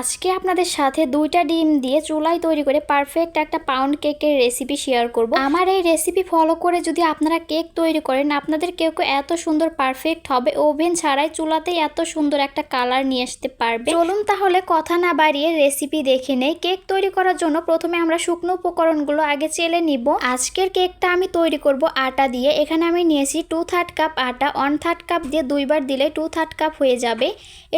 আজকে আপনাদের সাথে দুইটা ডিম দিয়ে চুলায় তৈরি করে পারফেক্ট একটা পাউন্ড কেকের রেসিপি শেয়ার করব। আমার এই রেসিপি ফলো করে যদি আপনারা কেক তৈরি করেন, আপনাদের কেউ এত সুন্দর পারফেক্ট হবে ওভেন ছাড়াই চুলাতেই এত সুন্দর একটা কালার নিয়ে আসতে পারবে। চলুন তাহলে কথা না বাড়িয়ে রেসিপি দেখে নেই। কেক তৈরি করার জন্য প্রথমে আমরা শুকনো উপকরণগুলো আগে চেলে নিব। আজকের কেকটা আমি তৈরি করব আটা দিয়ে। এখানে আমি নিয়েছি টু থার্ড কাপ আটা। ওয়ান থার্ড কাপ দিয়ে দুইবার দিলে টু থার্ড কাপ হয়ে যাবে।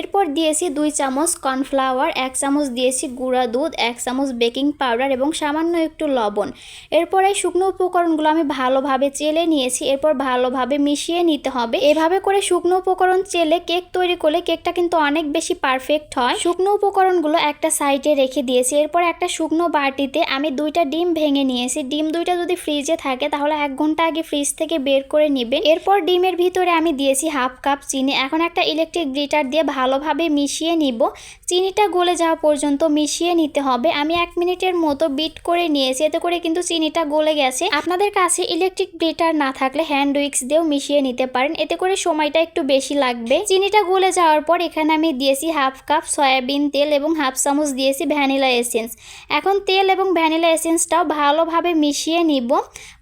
এরপর দিয়েছি দুই চামচ কর্নফ্লাওয়ার এক চামচ দিয়েছি গুঁড়া দুধ, এক চামচ বেকিং পাউডার এবং সামান্য একটু লবণ। এরপর এই শুকনো উপকরণগুলো আমি ভালোভাবে চেলে নিয়েছি। এরপর ভালোভাবে মিশিয়ে নিতে হবে। এভাবে করে শুকনো উপকরণ চেলে কেক তৈরি করলে কেকটা কিন্তু অনেক বেশি পারফেক্ট হয়। শুকনো উপকরণগুলো একটা সাইডে রেখে দিয়েছি। এরপর একটা শুকনো বাটিতে আমি দুইটা ডিম ভেঙে নিয়েছি। ডিম দুইটা যদি ফ্রিজে থাকে তাহলে এক ঘণ্টা আগে ফ্রিজ থেকে বের করে নেবেন। এরপর ডিমের ভিতরে আমি দিয়েছি হাফ কাপ চিনি। এখন একটা ইলেকট্রিক গ্রিটার দিয়ে ভালোভাবে মিশিয়ে নিব। চিনিটা গলে যাওয়া পর্যন্ত মিশিয়ে নিতে হবে। আমি এক মিনিটের মতো বিট করে নিয়েছি, এতে করে কিন্তু চিনিটা গলে গেছে। আপনাদের কাছে ইলেকট্রিক গ্রিটার না থাকলে হ্যান্ড উইক্স দিয়েও মিশিয়ে নিতে পারেন, এতে করে সময়টা একটু বেশি লাগবে। চিনিটা গলে যাওয়ার পর এখানে আমি দিয়েছি হাফ কাপ সয়াবিন তেল এবং হাফ চামচ দিয়েছি ভ্যানিলা এসেন্স এখন তেল এবং ভ্যানিলা এসেন্সটাও ভালোভাবে মিশিয়ে নিব।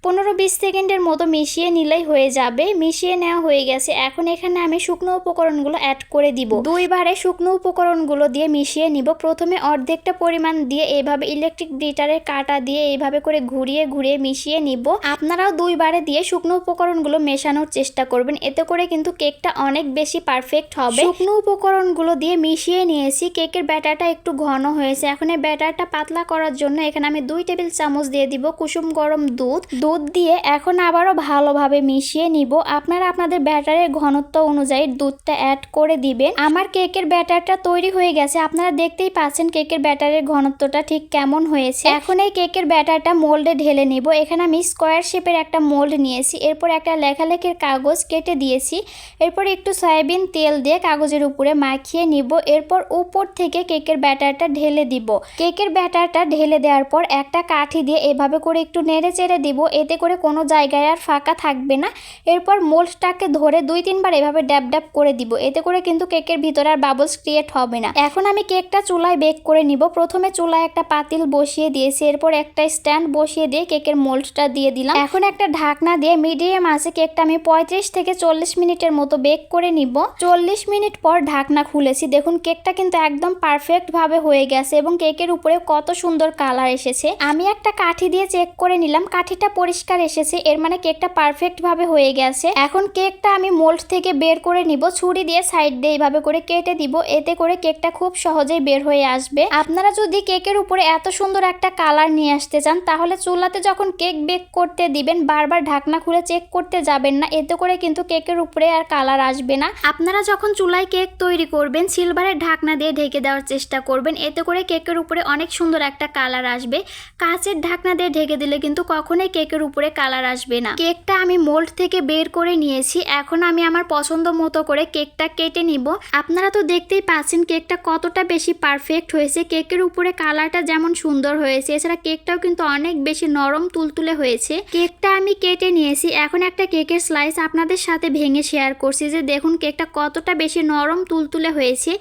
পনেরো বিশ সেকেন্ডের মতো মিশিয়ে নিলেই হয়ে যাবে। মিশিয়ে নেওয়া হয়ে গেছে। এখন এখানে আমি শুকনো উপকরণগুলো অ্যাড করে দিব। দুইবারে শুকনো উপকরণগুলো দিয়ে মিশিয়ে নিব। প্রথমে অর্ধেকটা পরিমাণ দিয়ে এইভাবে ইলেকট্রিক গ্রিটারের কাটা দিয়ে এইভাবে করে ঘুরিয়ে ঘুরিয়ে মিশিয়ে নিব। আপনারাও দুইবারে দিয়ে শুকনো উপকরণগুলো মেশানোর চেষ্টা করবেন। এতে করে কিন্তু কেকটা অনেক বেশি পারফেক্ট হবে। শুকনো উপকরণগুলো দিয়ে মিশিয়ে নিয়েছি। কেকের ব্যাটারটা একটু ঘন হয়েছে। এখন এই ব্যাটারটা পাতলা করার জন্য এখানে আমি দুই টেবিল চামচ দিয়ে দিব কুসুম গরম দুধ। দুধ দিয়ে এখন আবারও ভালোভাবে মিশিয়ে নিব। আপনারা আপনাদের ব্যাটারের ঘনত্ব অনুযায়ী দুধটা অ্যাড করে দিবেন। আমার কেকের ব্যাটারটা তৈরি হয়ে গেছে। আপনারা দেখতেই পাচ্ছেন কেকের ব্যাটারের ঘনত্বটা ঠিক কেমন হয়েছে। এখন এই কেকের ব্যাটারটা মোল্ডে ঢেলে নিব। এখানে আমি স্কোয়ার শেপের একটা মোল্ড নিয়েছি। এরপর একটা লেখালেখির কাগজ কেটে দিয়েছি। এরপর একটু সয়াবিন তেল দিয়ে কাগজের উপরে মাখিয়ে নিব। এরপর উপর থেকে কেকের ব্যাটারটা ঢেলে দিব। কেকের ব্যাটারটা ঢেলে দেওয়ার পর একটা কাঠি দিয়ে এভাবে করে একটু নেড়ে চেড়ে দিব। এতে করে কোনো জায়গায় আর ফাঁকা থাকবে না। এরপর মোল্ডটাকে ধরে দুই তিনবার এভাবে ড্যাব ড্যাব করে দিব। এতে করে কিন্তু কেকের ভিতরে আর বাবলস ক্রিয়েট হবে না। এখন আমি কেকটা চুলায় বেক করে নিব। প্রথমে চুলায় একটা পাতিল বসিয়ে দিয়েছি, এরপর একটা স্ট্যান্ড বসিয়ে দিয়ে কেকের মোল্ডটা দিয়ে দিলাম। এখন একটা ঢাকনা দিয়ে মিডিয়াম আছে কেকটা আমি পঁয়ত্রিশ থেকে চল্লিশ মিনিটের মতো বেক করে নিব। চল্লিশ মিনিট পর ঢাকনা খুলেছি। দেখুন কেকটা কিন্তু একদম পারফেক্ট ভাবে হয়ে গেছে এবং কেকের উপরে কত সুন্দর কালার এসেছে। আমি একটা কাঠি দিয়ে চেক করে নিলাম। কাঠিটা পরিষ্কার এসেছে, এর মানে কেকটা পারফেক্ট ভাবে হয়ে গেছে। এখন কেকটা আমি মোল্ড থেকে বের করে নিব। ছুরি দিয়ে সাইড দিয়ে এইভাবে করে কেটে দিব। এতে করে কেকটা খুব সহজেই বের হয়ে আসবে। আপনারা যদি কেকের উপরে এত সুন্দর একটা কালার নিয়ে আসতে চান, তাহলে চুলাতে যখন কেক বেক করতে দিবেন, বারবার ঢাকনা খুলে চেক করতে যাবেন না। এতে করে কিন্তু কেকের উপরে আর কালার আসবে না। আপনারা যখন চুলায় কেক তৈরি করবেন, সিলভারের ঢাকনা দিয়ে ঢেকে দেওয়ার চেষ্টা করবেন। এতে করে কেকের উপরে অনেক সুন্দর একটা কালার আসবে। কাঁচের ঢাকনা দিয়ে ঢেকে দিলে কিন্তু কখনোই কেকের উপরে কালার আসবে না। কেকটা আমি মোল্ড থেকে বের করে নিয়েছি। এখন আমি আমার পছন্দ মতো করে কেকটা কেটে নিব। আপনারা তো দেখতেই পাচ্ছেন, কেকটা কতটা বেশি পারফেক্ট হয়েছে। কেকের উপরে কালারটা যেমন সুন্দর হয়েছে, এছাড়া কেকটাও কিন্তু অনেক বেশি নরম, তুলতুলে হয়েছে। কেকটা আমি কেটে নিয়েছি। এখন একটা কেকের স্লাইস আপনাদের সাথে ভেঙে শেয়ার করছি যে দেখুন কেকটা কতটা বেশি নরম, তুলতুলে হয়েছে।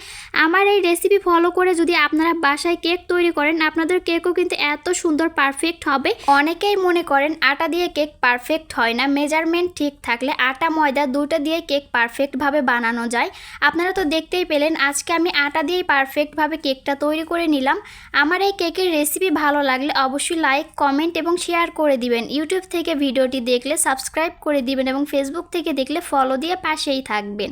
আমার এই রেসিপি ফলো করে যদি আপনারা বাসায় কেক তৈরি করেন, আপনাদের কেকও কিন্তু এত সুন্দর পারফেক্ট হবে। অনেকেই মনে করেন আটা দিয়ে কেক পারফেক্ট হয় না। মেজারমেন্ট ঠিক থাকলে আটা, ময়দা দুটো দিয়ে কেক পারফেক্টভাবে বানানো যায়। আপনারা তো দেখতেই পেলেন, আজকে আমি আটা দিয়েই পারফেক্টভাবে কেকটা তৈরি করে নিলাম। আমার এই কেকের রেসিপি ভালো লাগলে অবশ্যই লাইক কমেন্ট এবং শেয়ার করে দিবেন। ইউটিউব থেকে ভিডিওটি দেখলে সাবস্ক্রাইব করে দিবেন এবং ফেসবুক থেকে দেখলে ফলো দিয়ে পাশেই থাকবেন।